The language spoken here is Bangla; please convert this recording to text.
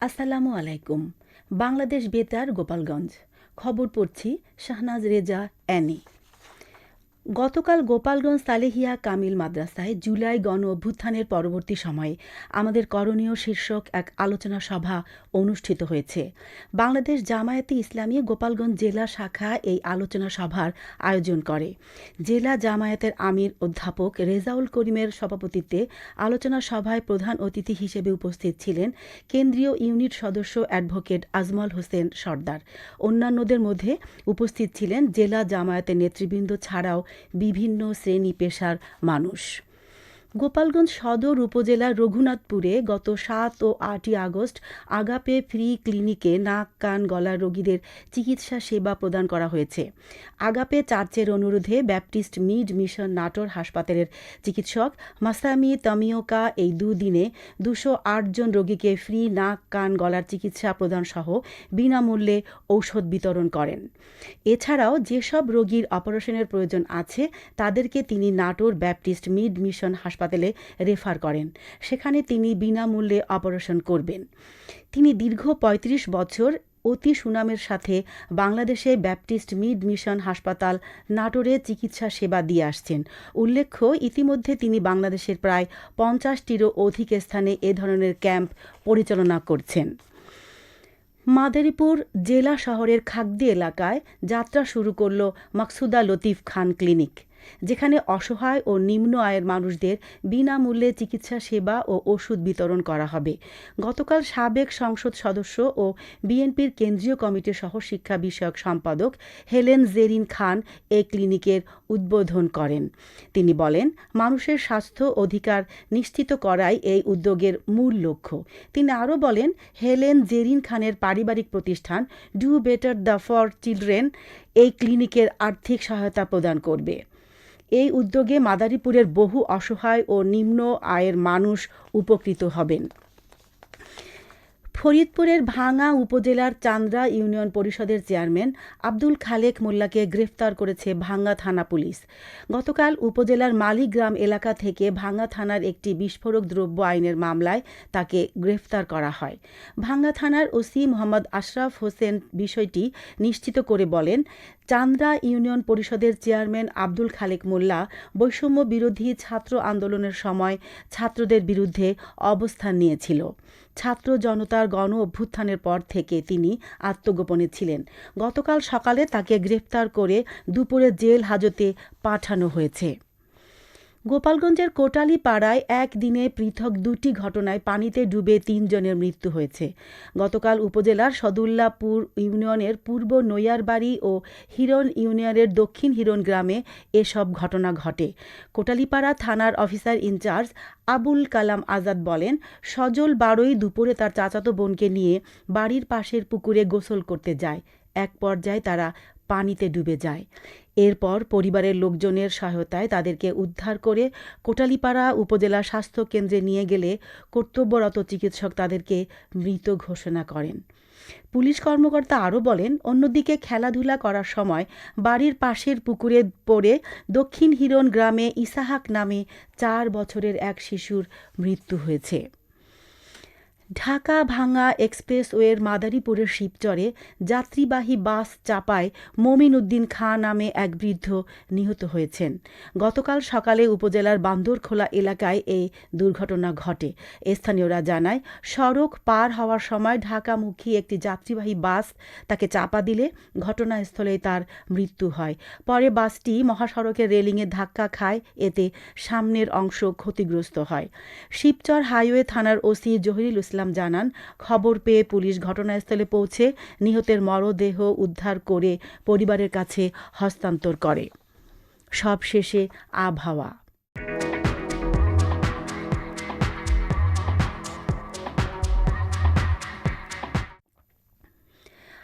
আসসালামু আলাইকুম বাংলাদেশ বেতার গোপালগঞ্জ। খবর পড়ছি শাহনাজ রেজা অ্যানি গতকাল গোপালগঞ্জ সালেহিয়া কামিল মাদ্রাসায় জুলাই গণ অভ্যুত্থানের পরবর্তী সময়ে আমাদের করণীয় শীর্ষক এক আলোচনা সভা অনুষ্ঠিত হয়েছে। বাংলাদেশ জামায়াতে ইসলামী গোপালগঞ্জ জেলা শাখা এই আলোচনা সভার আয়োজন করে। জেলা জামায়াতের আমির অধ্যাপক রেজাউল করিমের সভাপতিত্বে আলোচনা সভায় প্রধান অতিথি হিসেবে উপস্থিত ছিলেন কেন্দ্রীয় ইউনিট সদস্য অ্যাডভোকেট আজমল হোসেন সর্দার। অন্যান্যদের মধ্যে উপস্থিত ছিলেন জেলা জামায়াতের নেতৃবৃন্দ ছাড়াও বিভিন্ন শ্রেণি পেশার মানুষ। গোপালগঞ্জ সদর উপজেলার রঘুনাথপুরে গত সাত ও আটই আগস্ট আগাপে ফ্রি ক্লিনিকে নাক, কান, গলার রোগীদের চিকিৎসা সেবা প্রদান করা হয়েছে। আগাপে চার্চের অনুরোধে ব্যাপটিস্ট মিড মিশন নাটোর হাসপাতালের চিকিৎসক মাসামি তামিওকা এই দুদিনে দুশো জন রোগীকে ফ্রি নাক, কান, গলার চিকিৎসা প্রদান সহ বিনামূল্যে ঔষধ বিতরণ করেন। এছাড়াও যেসব রোগীর অপারেশনের প্রয়োজন আছে, তাদেরকে তিনি নাটোর ব্যাপটিস্ট মিড মিশন হাসপাতালে রেফার করেন। সেখানে তিনি বিনামূল্যে অপারেশন করবেন। তিনি দীর্ঘ ৩৫ বছর অতি সুনামের সাথে বাংলাদেশে ব্যাপটিস্ট মিড মিশন হাসপাতাল নাটোরে চিকিৎসা সেবা দিয়ে আসছেন। উল্লেখ্য, ইতিমধ্যে তিনি বাংলাদেশের প্রায় পঞ্চাশটিরও অধিক স্থানে এ ধরনের ক্যাম্প পরিচালনা করছেন। মাদারীপুর জেলা শহরের খাগদি এলাকায় যাত্রা শুরু করল মাকসুদা লতিফ খান ক্লিনিক। যেখানে অসহায় ও নিম্ন আয়ের মানুষদের বিনামূল্যে চিকিৎসা সেবা ও ওষুধ বিতরণ করা হবে। গতকাল সাবেক সংসদ সদস্য ও বিএনপির কেন্দ্রীয় কমিটির সহ শিক্ষা বিষয়ক সম্পাদক হেলেন জেরিন খান এ ক্লিনিকের উদ্বোধন করেন। তিনি বলেন, মানুষের স্বাস্থ্য অধিকার নিশ্চিত করাই এই উদ্যোগের মূল লক্ষ্য। তিনি আরও বলেন, হেলেন জেরিন খানের পারিবারিক প্রতিষ্ঠান do better the for children এই ক্লিনিকের আর্থিক সহায়তা প্রদান করবে। এই উদ্যোগে মাদারীপুরের বহু অসহায় ও নিম্ন আয়ের মানুষ উপকৃত হবেন। ফরিদপুরের ভাঙা উপজেলার চান্দ্রা ইউনিয়ন পরিষদের চেয়ারম্যান আব্দুল খালেক মোল্লাকে গ্রেফতার করেছে ভাঙ্গা থানা পুলিশ। গতকাল উপজেলার মালিগ্রাম এলাকা থেকে ভাঙ্গা থানার একটি বিস্ফোরক দ্রব্য আইনের মামলায় তাকে গ্রেফতার করা হয়। ভাঙ্গা থানার ওসি মোহাম্মদ আশরাফ হোসেন বিষয়টি নিশ্চিত করে বলেন চান্দ্রা ইউনিয়ন পরিষদের চেয়ারম্যান আব্দুল খালেক মোল্লা বৈষম্য বিরোধী ছাত্র আন্দোলনের সময় ছাত্রদের বিরুদ্ধে অবস্থান নিয়েছিল। ছাত্র জনতার গণ অভ্যুত্থানের পর থেকে তিনি আত্মগোপনে ছিলেন। গতকাল সকালে তাকে গ্রেফতার করে দুপুরে জেল হাজতে পাঠানো হয়েছে। গোপালগঞ্জের কোটালি পাড়ায় একদিনে পৃথক দুটি ঘটনায় পানিতে ডুবে তিনজনের মৃত্যু হয়েছে। গতকাল উপজেলার সদুল্লাপুর ইউনিয়নের পূর্ব নৈয়ারবাড়ি ও হিরণ ইউনিয়নের দক্ষিণ হিরণ গ্রামে এসব ঘটনা ঘটে। কোটালিপাড়া থানার officer in charge Abul Kalam Azad বলেন, সজল বারোই দুপুরে তার চাচাতো বোনকে নিয়ে বাড়ির পাশের পুকুরে গোসল করতে যায়। এক পর্যায়ে তারা পানিতে ডুবে যায়। এরপর পরিবারের লোকজনের সহায়তায় তাদেরকে উদ্ধার করে কোটালীপাড়া উপজেলা স্বাস্থ্য কেন্দ্রে নিয়ে গেলে কর্তব্যরত চিকিৎসক তাদেরকে মৃত ঘোষণা করেন। পুলিশ কর্মকর্তা আরও বলেন, অন্যদিকে খেলাধুলা করার সময় বাড়ির পাশের পুকুরে পড়ে দক্ষিণ হিরণ গ্রামে ইসাহাক নামে চার বছরের এক শিশুর মৃত্যু হয়েছে। ঢাকা ভাঙা এক্সপ্রেসওয়ের মাদারীপুরের শিবচরে যাত্রীবাহী বাস চাপায় মমিন উদ্দিন খাঁ নামে এক বৃদ্ধ নিহত হয়েছেন। গতকাল সকালে উপজেলার বান্দরখোলা এলাকায় এই দুর্ঘটনা ঘটে। স্থানীয়রা জানায়, সড়ক পার হওয়ার সময় ঢাকামুখী একটি যাত্রীবাহী বাস তাকে চাপা দিলে ঘটনাস্থলে তার মৃত্যু হয়। পরে বাসটি মহাসড়কের রেলিংয়ে ধাক্কা খায়, এতে সামনের অংশ ক্ষতিগ্রস্ত হয়। শিবচর হাইওয়ে থানার ওসি জহিরুল ইসলাম ইসলাম জানান, খবর পেয়ে পুলিশ ঘটনাস্থলে পৌঁছে নিহতের মরদেহ উদ্ধার করে পরিবারের কাছে হস্তান্তর করে। সবশেষে আবহাওয়া।